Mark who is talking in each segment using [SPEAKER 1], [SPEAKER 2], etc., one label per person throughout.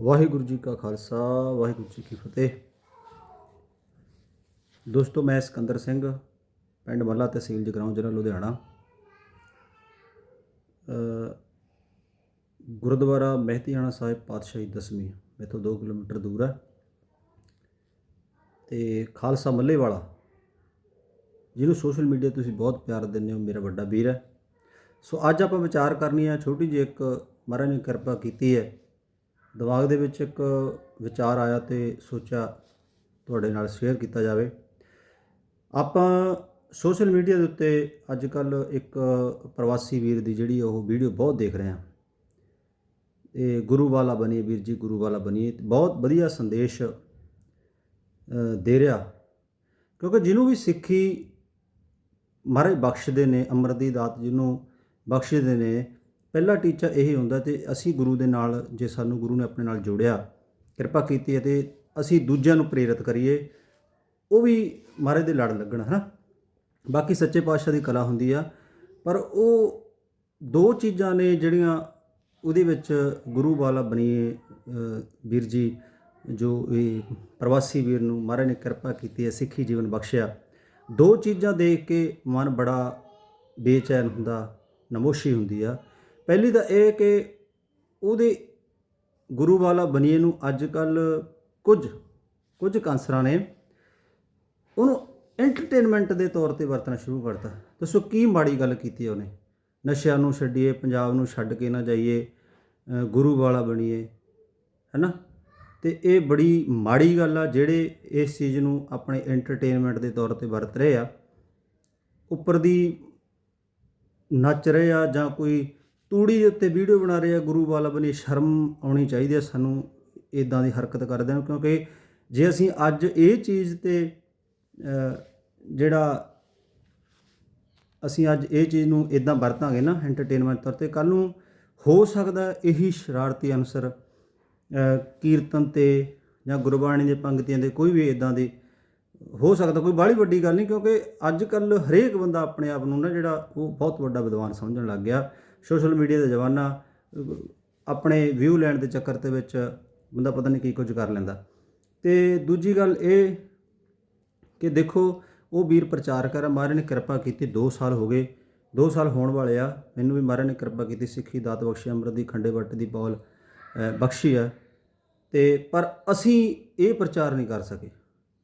[SPEAKER 1] ਵਾਹਿਗੁਰੂ ਜੀ ਕਾ ਖਾਲਸਾ, ਵਾਹਿਗੁਰੂ ਜੀ ਕੀ ਫਤਿਹ। ਦੋਸਤੋ, ਮੈਂ ਸਿਕੰਦਰ ਸਿੰਘ, ਪਿੰਡ ਮੱਲਾ ਤਹਿਸੀਲ ਜਗਰਾਉਂ, ਜ਼ਿਲ੍ਹਾ ਲੁਧਿਆਣਾ। ਗੁਰਦੁਆਰਾ ਮਹਿਤੀਆਣਾ ਸਾਹਿਬ ਪਾਤਸ਼ਾਹੀ ਦਸਵੀਂ, ਮੈਥੋਂ 2 ਕਿਲੋਮੀਟਰ ਦੂਰ ਹੈ। ਤੇ ਖਾਲਸਾ ਮੱਲੇ ਵਾਲਾ ਜਿਹਨੂੰ ਸੋਸ਼ਲ ਮੀਡੀਆ ਤੁਸੀਂ ਬਹੁਤ ਪਿਆਰ ਦਿੰਦੇ ਹੋ, ਮੇਰਾ ਵੱਡਾ ਵੀਰ ਹੈ। ਸੋ ਅੱਜ ਆਪਾਂ ਵਿਚਾਰ ਕਰਨੀ ਹੈ, ਛੋਟੀ ਜਿਹੀ ਇੱਕ ਮਹਾਰਾਜ ਨੇ ਕਿਰਪਾ ਕੀਤੀ ਹੈ ਦਿਮਾਗ ਦੇ ਵਿੱਚ ਇੱਕ ਵਿਚਾਰ ਆਇਆ ਤੇ ਸੋਚਿਆ ਤੁਹਾਡੇ ਨਾਲ ਸ਼ੇਅਰ ਕੀਤਾ ਜਾਵੇ। ਆਪਾਂ ਸੋਸ਼ਲ ਮੀਡੀਆ ਦੇ ਉੱਤੇ ਅੱਜ ਕੱਲ ਇੱਕ ਪ੍ਰਵਾਸੀ ਵੀਰ ਦੀ ਜਿਹੜੀ ਉਹ ਵੀਡੀਓ ਬਹੁਤ ਦੇਖ ਰਹੇ ਹਾਂ। ਇਹ ਗੁਰੂ ਵਾਲਾ ਬਣੀ ਵੀਰ ਜੀ ਗੁਰੂ ਵਾਲਾ ਬਣੀਏ ਬਹੁਤ ਵਧੀਆ ਸੰਦੇਸ਼ ਦੇ ਰਿਹਾ। ਕਿਉਂਕਿ ਜਿਹਨੂੰ ਵੀ ਸਿੱਖੀ ਮਹਾਰਾਜ ਬਖਸ਼ਦੇ ਨੇ, ਅੰਮ੍ਰਿਤ ਦੀ ਦਾਤ ਜਿਹਨੂੰ ਬਖਸ਼ਦੇ ਨੇ ਪਹਿਲਾ ਟੀਚਾ ਇਹ ਹੁੰਦਾ ਤੇ ਅਸੀਂ ਗੁਰੂ ਦੇ ਨਾਲ, ਜੇ ਸਾਨੂੰ ਗੁਰੂ ਨੇ ਆਪਣੇ ਨਾਲ ਜੋੜਿਆ, ਕਿਰਪਾ ਕੀਤੀ ਅਤੇ ਅਸੀਂ ਦੂਜਿਆਂ ਨੂੰ ਪ੍ਰੇਰਿਤ ਕਰੀਏ, ਉਹ ਵੀ ਮਹਾਰਾਜ ਦੇ ਲੜ ਲੱਗਣ, ਹਨਾ? ਬਾਕੀ ਸੱਚੇ ਪਾਤਸ਼ਾਹ ਦੀ ਕਲਾ ਹੁੰਦੀ ਆ, ਪਰ ਉਹ ਦੋ ਚੀਜ਼ਾਂ ਨੇ ਜਿਹੜੀਆਂ ਉਹਦੇ ਵਿੱਚ ਗੁਰੂ ਵਾਲਾ ਬਣੀਏ ਵੀਰ ਜੀ, ਜੋ ਇਹ ਪ੍ਰਵਾਸੀ ਵੀਰ ਨੂੰ ਮਹਾਰਾਜ ਨੇ ਕਿਰਪਾ ਕੀਤੀ ਹੈ, ਸਿੱਖੀ ਜੀਵਨ ਬਖਸ਼ਿਆ। ਦੋ ਚੀਜ਼ਾਂ ਦੇਖ ਕੇ ਮਨ ਬੜਾ ਬੇਚੈਨ ਹੁੰਦਾ, ਨਮੋਸ਼ੀ ਹੁੰਦੀ ਆ। ਪਹਿਲੀ ਤਾਂ ਇਹ ਕਿ ਉਹਦੇ ਗੁਰੂ ਵਾਲਾ ਬਣੀਏ ਨੂੰ ਅੱਜ ਕੱਲ ਕੁਝ ਕੁਝ ਕਾਂਸਰਾਂ ਨੇ ਉਹਨੂੰ ਐਂਟਰਟੇਨਮੈਂਟ ਦੇ ਤੌਰ ਤੇ ਵਰਤਣਾ ਸ਼ੁਰੂ ਕਰਤਾ। ਦੱਸੋ ਕੀ ਮਾੜੀ ਗੱਲ ਕੀਤੀ ਉਹਨੇ? ਨਸ਼ਿਆਂ ਨੂੰ ਛੱਡੀਏ, ਪੰਜਾਬ ਨੂੰ ਛੱਡ ਕੇ ਨਾ ਜਾਈਏ ਗੁਰੂ ਵਾਲਾ ਬਣੀਏ ਹੈਨਾ? ਤੇ ਇਹ ਬੜੀ ਮਾੜੀ ਗੱਲ ਆ ਜਿਹੜੇ ਇਸ ਚੀਜ਼ ਨੂੰ ਆਪਣੇ ਐਂਟਰਟੇਨਮੈਂਟ ਦੇ ਤੌਰ ਤੇ ਵਰਤ ਰਹੇ ਆ। ਉੱਪਰ ਦੀ ਨੱਚ ਰਹੇ ਆ ਜਾਂ ਕੋਈ ਤੂੜੀ ਦੇ ਉੱਤੇ ਵੀਡੀਓ ਬਣਾ ਰਹੇ ਆ, ਗੁਰੂ ਵਾਲਾ ਬਣੀ, ਸ਼ਰਮ ਆਉਣੀ ਚਾਹੀਦੀ ਹੈ ਸਾਨੂੰ ਇਦਾਂ ਦੀ ਹਰਕਤ ਕਰਦੇ ਨੂੰ, ਕਿਉਂਕਿ ਜੇ ਅਸੀਂ ਅੱਜ ਇਹ ਚੀਜ਼ ਤੇ ਜਿਹੜਾ ਅਸੀਂ ਅੱਜ ਇਹ ਚੀਜ਼ ਨੂੰ ਇਦਾਂ ਵਰਤਾਂਗੇ ਨਾ ਐਂਟਰਟੇਨਮੈਂਟ ਤੌਰ ਤੇ ਕੱਲ ਨੂੰ ਹੋ ਸਕਦਾ ਇਹੀ ਸ਼ਰਾਰਤੀ ਅਨਸਰ ਕੀਰਤਨ ਤੇ ਜਾਂ ਗੁਰਬਾਣੀ ਦੇ ਪੰਕਤੀਆਂ ਦੇ ਕੋਈ ਵੀ ਇਦਾਂ ਦੀ ਹੋ ਸਕਦਾ, ਕੋਈ ਬਾਹਲੀ ਵੱਡੀ ਗੱਲ ਨਹੀਂ, ਕਿਉਂਕਿ ਅੱਜ ਕੱਲ ਹਰੇਕ ਬੰਦਾ ਆਪਣੇ ਆਪ ਨੂੰ ਨਾ ਜਿਹੜਾ ਉਹ ਬਹੁਤ ਵੱਡਾ ਵਿਦਵਾਨ ਸਮਝਣ ਲੱਗ ਗਿਆ। ਸੋਸ਼ਲ ਮੀਡੀਆ ਦਾ ਜ਼ਮਾਨਾ ਆਪਣੇ ਵਿਊ ਲੈਣ ਦੇ ਚੱਕਰ ਦੇ ਵਿੱਚ ਬੰਦਾ ਪਤਾ ਨਹੀਂ ਕੀ ਕੁਝ ਕਰ ਲੈਂਦਾ। ਤੇ ਦੂਜੀ ਗੱਲ ਇਹ ਕਿ ਦੇਖੋ, ਉਹ ਵੀਰ ਪ੍ਰਚਾਰਕ ਹੈ ਮਹਾਰਾਜ ਨੇ ਕਿਰਪਾ ਕੀਤੀ 2 ਸਾਲ ਹੋ ਗਏ 2 ਸਾਲ ਹੋਣ ਵਾਲੇ ਆ, ਮੈਨੂੰ ਵੀ ਮਹਾਰਾਜ ਨੇ ਕਿਰਪਾ ਕੀਤੀ, ਸਿੱਖੀ, ਦਾਤ ਬਖਸ਼ੀ, ਅੰਮ੍ਰਿਤ ਦੀ ਖੰਡੇ ਵੱਟ ਦੀ ਬੌਲ ਬਖਸ਼ੀ ਆ। ਤੇ ਪਰ ਅਸੀਂ ਇਹ ਪ੍ਰਚਾਰ ਨਹੀਂ ਕਰ ਸਕੇ।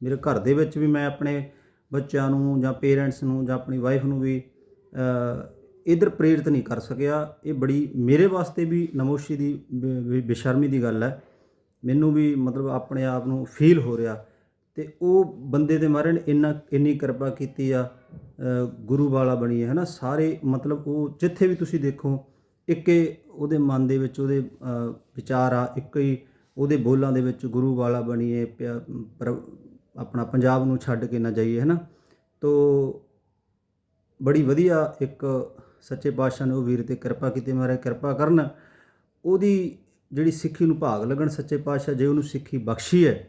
[SPEAKER 1] ਮੇਰੇ ਘਰ ਦੇ ਵਿੱਚ ਵੀ ਮੈਂ ਆਪਣੇ ਬੱਚਿਆਂ ਨੂੰ ਜਾਂ ਪੇਰੈਂਟਸ ਨੂੰ ਜਾਂ ਆਪਣੀ ਵਾਈਫ ਨੂੰ ਵੀ ਇਧਰ ਪ੍ਰੇਰਿਤ ਨਹੀਂ ਕਰ ਸਕਿਆ। ਇਹ ਬੜੀ ਮੇਰੇ ਵਾਸਤੇ ਵੀ ਨਮੋਸ਼ੀ ਦੀ ਬ- ਬੇਸ਼ਰਮੀ ਦੀ ਗੱਲ ਹੈ। ਮੈਨੂੰ ਵੀ ਮਤਲਬ ਆਪਣੇ ਆਪ ਨੂੰ ਫੀਲ ਹੋ ਰਿਹਾ ਤੇ ਉਹ ਬੰਦੇ ਦੇ ਮਾਰੇ ਨੇ ਇੰਨਾ, ਇੰਨੀ ਕਿਰਪਾ ਕੀਤੀ ਆ ਗੁਰੂ ਵਾਲਾ ਬਣੀ ਹੈ ਨਾ ਸਾਰੇ ਮਤਲਬ ਉਹ ਜਿੱਥੇ ਵੀ ਤੁਸੀਂ ਦੇਖੋ, ਇੱਕੇ ਉਹਦੇ ਮਨ ਦੇ ਵਿੱਚ ਉਹਦੇ ਵਿਚਾਰ ਆ, ਇੱਕ ਹੀ ਉਹਦੇ ਬੋਲਾਂ ਦੇ ਵਿੱਚ ਗੁਰੂ ਵਾਲਾ ਬਣੀਏ, ਪਿਆ- ਪਰ ਆਪਣਾ ਪੰਜਾਬ ਨੂੰ ਛੱਡ ਕੇ ਨਾ ਜਾਈਏ ਹੈ ਨਾ ਤੋ ਬੜੀ ਵਧੀਆ ਇੱਕ ਸੱਚੇ ਪਾਤਸ਼ਾਹ ਨੇ ਉਹ ਵੀਰ ਤੇ ਕਿਰਪਾ ਕੀਤੀ, ਮਹਾਰਾਜ ਕਿਰਪਾ ਕਰਨ। ਉਹਦੀ ਜਿਹੜੀ ਸਿੱਖੀ ਨੂੰ ਭਾਗ ਲੱਗਣ ਸੱਚੇ ਪਾਤਸ਼ਾਹ, ਜੇ ਉਹਨੂੰ ਸਿੱਖੀ ਬਖਸ਼ੀ ਹੈ,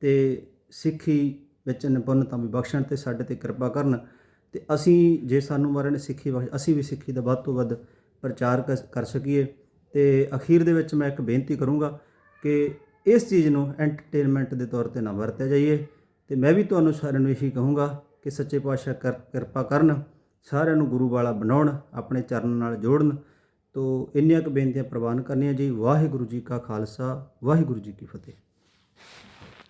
[SPEAKER 1] ਤੇ ਸਿੱਖੀ ਵਿੱਚ ਨਿਪੁੰਨਤਾ ਵੀ ਬਖਸ਼ਣ ਤੇ ਸਾਡੇ ਤੇ ਕਿਰਪਾ ਕਰਨ। ਤੇ ਅਸੀਂ ਜੇ ਸਾਨੂੰ ਮਹਾਰਾਜ ਨੇ ਸਿੱਖੀ ਬਖਸ਼, ਅਸੀਂ ਵੀ ਸਿੱਖੀ ਦਾ ਵੱਧ ਤੋਂ ਵੱਧ ਪ੍ਰਚਾਰ ਕਰ- ਕਰ ਸਕੀਏ। ਤੇ ਅਖੀਰ ਦੇ ਵਿੱਚ ਮੈਂ ਇੱਕ ਬੇਨਤੀ ਕਰੂੰਗਾ ਕਿ ਇਸ ਚੀਜ਼ ਨੂੰ ਐਂਟਰਟੇਨਮੈਂਟ ਦੇ ਤੌਰ ਤੇ ਨਾ ਵਰਤਿਆ ਜਾਈਏ। ਤੇ ਮੈਂ ਵੀ ਤੁਹਾਨੂੰ ਸਾਰਿਆਂ ਨੂੰ ਇਹੀ ਕਹੂੰਗਾ ਕਿ ਸੱਚੇ ਪਾਤਸ਼ਾਹ ਕਰ- ਕਿਰਪਾ ਕਰਨ। ਸਾਰਿਆਂ ਨੂੰ ਗੁਰੂ ਵਾਲਾ ਬਣਾਉਣ, ਆਪਣੇ ਚਰਨ ਨਾਲ ਜੋੜਨ। ਤੋ ਇੰਨੀਆਂ ਕੁ ਬੇਨਤੀਆਂ ਪ੍ਰਵਾਨ ਕਰਨੀਆਂ ਜੀ। ਵਾਹਿਗੁਰੂ ਜੀ ਕਾ ਖਾਲਸਾ, ਵਾਹਿਗੁਰੂ ਜੀ ਕੀ ਫਤਿਹ।